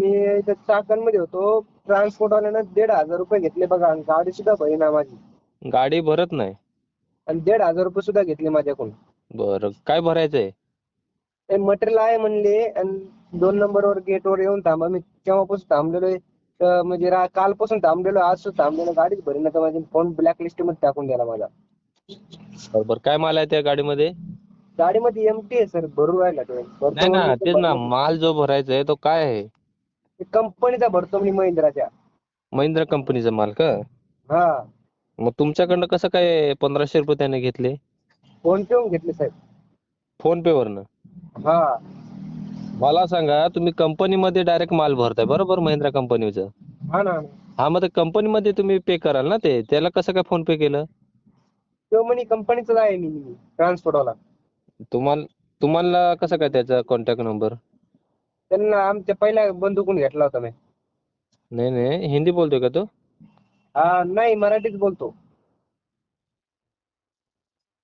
मी इथं चाकणमध्ये होतो ट्रान्सपोर्ट वाल्यानं दीड हजार रुपये घेतले बघा आणि गाडी सुद्धा भरीना माझी. गाडी भरत नाही? आणि दीड हजार रुपये सुद्धा घेतले माझ्याकडून. बरं काय भरायचंय? ते मटेरियल आहे म्हणले आणि दोन नंबरवर गेटवर येऊन थांबा. मी केव्हापासून थांबलेलोय तर म्हणजे रा- कालपासून थांबलेलो आज सुद्धा थांबलेलो गाडीच भरीना तर माझी फोन ब्लॅक लिस्टमध्ये टाकून द्याला माझा. बरं बरं काय माल आहे त्या गाडीमध्ये? गाडीमध्ये एमटी आहे सर भरून राहिला तो. नाही ना तेच ना. माल जो भरायचा आहे तो काय आहे? कंपनीचा भरतो मी महिंद्राच्या. महिंद्रा कंपनीचा माल का? हा. मग तुमच्याकडनं कसं काय पंधराशे रुपये त्याने घेतले? फोन पे घेतले साहेब. फोन पे वरनं? हा. मला सांगा तुम्ही कंपनीमध्ये डायरेक्ट माल भरताय बरोबर महिंद्रा कंपनीचं? हा ना हा मग कंपनीमध्ये तुम्ही पे कराल ना ते? त्याला कसं काय फोन पे केलं? तो म्हणे कंपनीचाच आहे मी ट्रान्सपोर्ट वाला. तुम्हाला तुम्हाला कसं काय त्याचा कॉन्टॅक्ट नंबर त्यांना आमच्या पहिल्या बंदुकून घेतला होता मी. नाही नाही. हिंदी बोलतोय का तो? हा नाही मराठीच बोलतो.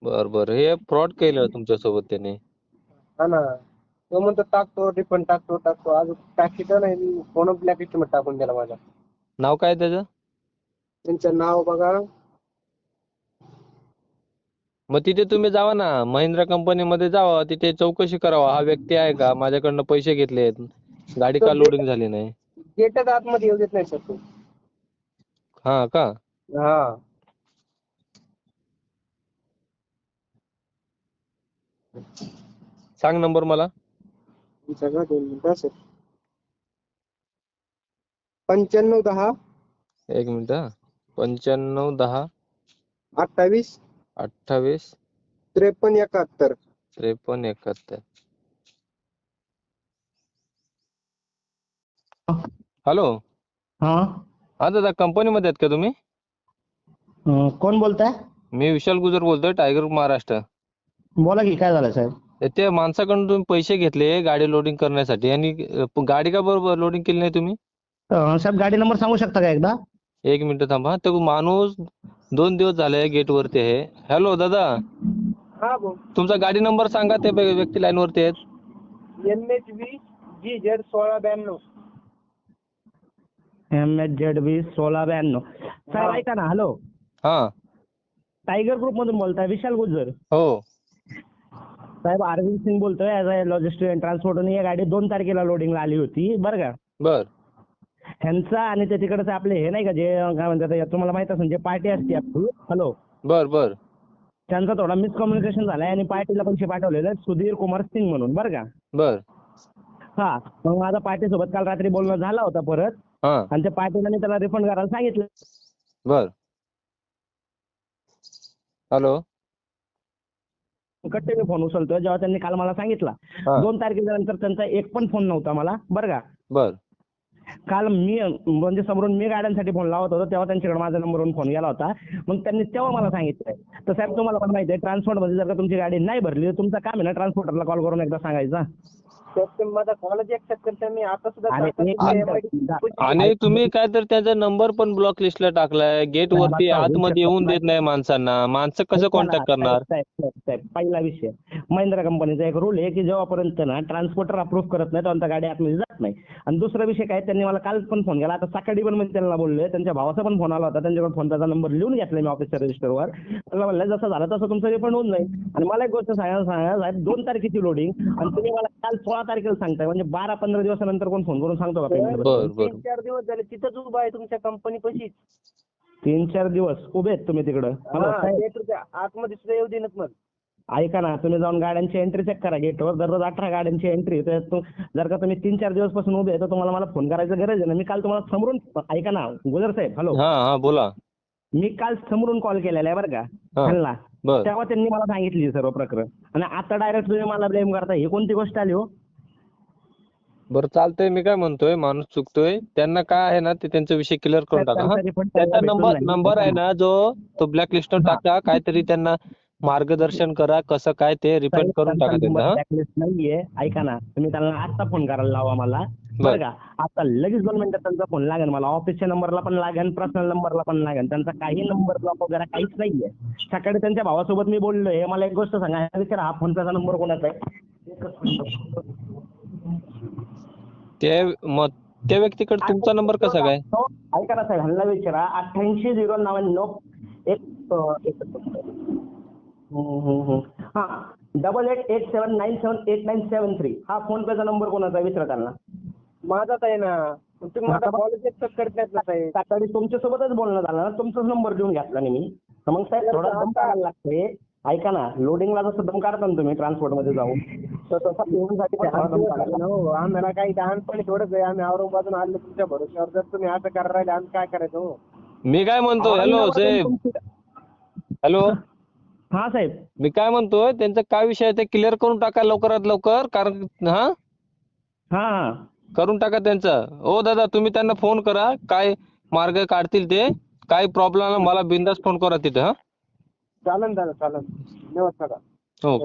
बर बर. हे फ्रॉड केलं तुमच्यासोबत त्याने. हा ना. तो म्हणतो टाकतो रिफंड टाकतो टाकतो. अजून टाकी तर नाही. मी फोन ब्लॅक टाकून दिला माझा. नाव काय त्याचं? त्यांचं नाव बघा. मग तिथे तुम्ही जावा ना. महिंद्रा कंपनीमध्ये जावा. तिथे चौकशी करावा. हा व्यक्ती आहे का? माझ्याकडनं पैसे घेतलेत. गाडी का लोडिंग झाली नाही? गेटच आतमध्ये येऊ देत नाही सर तो. हा का? हा. सांग नंबर मला. सगळं दोन मिनिटं सर पंच्याण्णव दहा एक मिनिट हा. पंच्याण्णव दहा अठ्ठावीस अठ्ठावीस. त्रेपन्न एकाहत्तर. त्रेपन्न एकाहत्तर. हॅलो. हा. हा दादा कंपनीमध्ये आहेत का तुम्ही? अं, कोण बोलताय? मी विशाल गुजर बोलतोय टायगर महाराष्ट्र. बोला की काय झालं साहेब? त्या माणसाकडून तुम्ही पैसे घेतले गाडी लोडिंग करण्यासाठी आणि अं, गाडी का बरोबर लोडिंग केली नाही तुम्ही? अं, साहेब गाडी नंबर सांगू शकता का एकदा? एक मिनिट थांबा तो माणूस दोन दिवस झाले गेट वरती आहे. हॅलो दादा. हा भाऊ तुमचा गाडी नंबर सांगा ते व्य- व्यक्ती लाईन वरती आहेत. M H V G Z सोळा ब्याण्णव. एम एच झेड बी सोळा ब्याण्णव. साहेब हा. ऐका ना हॅलो. हा. टायगर ग्रुप मधून बोलताय विशाल गुजर हो. साहेब अरविंद सिंग बोलतोय अ लॉजिस्टिक अँड ट्रान्सपोर्ट ही गाडी दोन तारखेला लोडिंगला आली होती बरं का? बर. ह्यांचा आणि ते तिकडचे आपले हे नाही का जे काय म्हणतात ते, तुम्हाला माहीत असेल जे पार्टी असते आपली. हॅलो बर बर. त्यांचा थोडा मिसकम्युनिकेशन झालाय आणि पार्टीला पैसे पाठवलेले आहेत सुधीर कुमार सिंग म्हणून बरं का? बर. हा मग माझा पार्टीसोबत काल रात्री बोलणं झाला होता परत. हा. आणि त्या पार्टीला मी त्याला रिफंड करायला सांगितलं. बर. हॅलो कट्टे मी फोन उचलतोय जेव्हा त्यांनी काल मला सांगितला. हा. दोन तारखेच्या नंतर त्यांचा एक पण फोन नव्हता मला बरं का? बर. काल मी म्हणजे समोरून मी गाड्यांसाठी फोन लावत होतो तेव्हा त्यांच्याकडे माझ्या नंबरवरून फोन गेला होता. मग त्यांनी तेव्हा मला सांगितलंय. तर साहेब तुम्हाला पण माहिती आहे ट्रान्सपोर्टमध्ये जर का तुमची गाडी नाही भरली तर तुमचं काम आहे ना ट्रान्सपोर्टरला कॉल करून एकदा सांगायचं. तर ते माझा कॉलच एक्सेप्ट करते मी आता सुद्धा आणि. MID आणि तुम्ही काय तर त्याचा नंबर पण ब्लॉक लिस्टला टाकलाय. गेट वरती आता आतमध्ये येऊन देत नाही माणसांना. माणसं कसं ऐका ना, कॉन्टॅक्ट करणार? साहेब, साहेब, साहेब, पहिला विषय. महिंद्रा कंपनीचा एक रूल आहे की जेव्हापर्यंत ना ट्रान्सपोर्टर अप्रूव्ह करत नाही तेव्हा गाडी आतमध्ये जात नाही. आणि दुसरा विषय काय त्यांनी मला काल पण फोन केला. आता सकाळी पण मी त्यांना बोलले त्यांच्या भावाचा पण फोन आला होता. त्यांच्याकडे फोनचा नंबर लिहून घेतला मी ऑफिसच्या रजिस्टरवर त्याला म्हणलं जसं झालं तसं तुमचं रिफंड होऊन जाईल. आणि मला एक गोष्ट सांगा सांगा साहेब दोन तारखेची लोडिंग आणि तुम्ही मला काल सोळा तारखेला सांगताय? म्हणजे बारा पंधरा दिवसानंतर कोण फोन करून सांगतो का पेमेंट बर बर. तीन चार दिवस झाले तिथंच उभा आहे तुमच्या कंपनी पशीच. तीन चार दिवस उभे आहेत तुम्ही तिकडं. हॅलो हा साहेब. गेटच्या आतमध्ये सुद्धा येऊ देणत मग ऐका ना तुम्ही जाऊन गाड्यांची एंट्री चेक करा. गेटवर दररोज अठरा गाड्यांची एंट्री जर का तुम्ही तीन चार दिवसपासून उभे आहे तर तुम्हाला मला फोन करायची गरज आहे ना. मी काल तुम्हाला समोरून ऐका ना गुजर साहेब हॅलो हा हा बोला. मी काल समोरून कॉल केलेला आहे बरं का हा त्यांना. बर. तेव्हा त्यांनी मला सांगितली सर्व प्रकरण. आणि आता डायरेक्ट तुम्ही मला ब्लेम करता ही कोणती गोष्ट आली हो? बरं चालतंय. मी काय म्हणतोय माणूस चुकतोय. त्यांना काय आहे ना ते त्यांचा विषय क्लिअर करून टाका हा. त्यांचा नंबर नंबर आहे. ना जो तो ब्लॅक लिस्टवर हा. टाका. काहीतरी त्यांना मार्गदर्शन करा कसं काय ते रिफंड करून टाका त्यांना हा. blacklist नाहीये. ऐका ना तुम्ही त्यांना आता फोन करायला लावा मला. बर. का? आता लगेच दोन मिनिटात त्यांचा फोन लागेल मला. ऑफिसच्या नंबरला पण लागेल पर्सनल नंबरला पण लागेल. त्यांचा काही नंबर ब्लॉक वगैरे काहीच नाहीये. सकाळी त्यांच्या भावासोबत मी बोललोय. मला एक गोष्ट सांगा. ह्या विचारा हा फोनचा नंबर कोणाचा आहे? एकच मिनिट. ते मग त्या व्यक्तीकडे तुमचा नंबर कसा काय? तो- ऐका ना साहेब ह्यांना विचारा. अठ्ठ्याऐंशी झिरो नव्याण्णव एक अं, एक हम्म, हम्म, हम्म. हा. Double eight eight seven nine seven eight nine seven three हा फोन पेचा नंबर कोणाचा आहे? विचारा त्यांना. माझाच आहे ना. पण तुम्ही माझा आता- कॉल एक्सेप्ट करत नाहीत ना साहेब? सकाळी तुमच्यासोबतच बोलणं झालं ना. तुमचाच नंबर देऊन घेतला नाही मी. तर मग साहेब थोडा दम काढायला लागते ऐका ना लोडिंगला जसं दम काढता ना तुम्ही ट्रान्सपोर्टमध्ये जाऊन. तर तसा पण. हो आम्हाला काही लहानपणी थोडंच आहे. आम्ही औरंगाबादून आलो तुमच्या भरोश्यावर. जर तुम्ही असं करायला राहिले आम्ही काय करायचं हो? मी काय म्हणतो? हॅलो साहेब. हॅलो हा साहेब. मी काय म्हणतोय त्यांचा काय विषय आहे ते क्लिअर करून टाका लवकरात लवकर कारण हा? हा हा. करून टाका त्यांचं. ओ दादा तुम्ही त्यांना फोन करा. काय मार्ग काढतील ते. काय प्रॉब्लेम मला बिंदास फोन करा तिथे हा? चालन दादा चालन. धन्यवाद हो.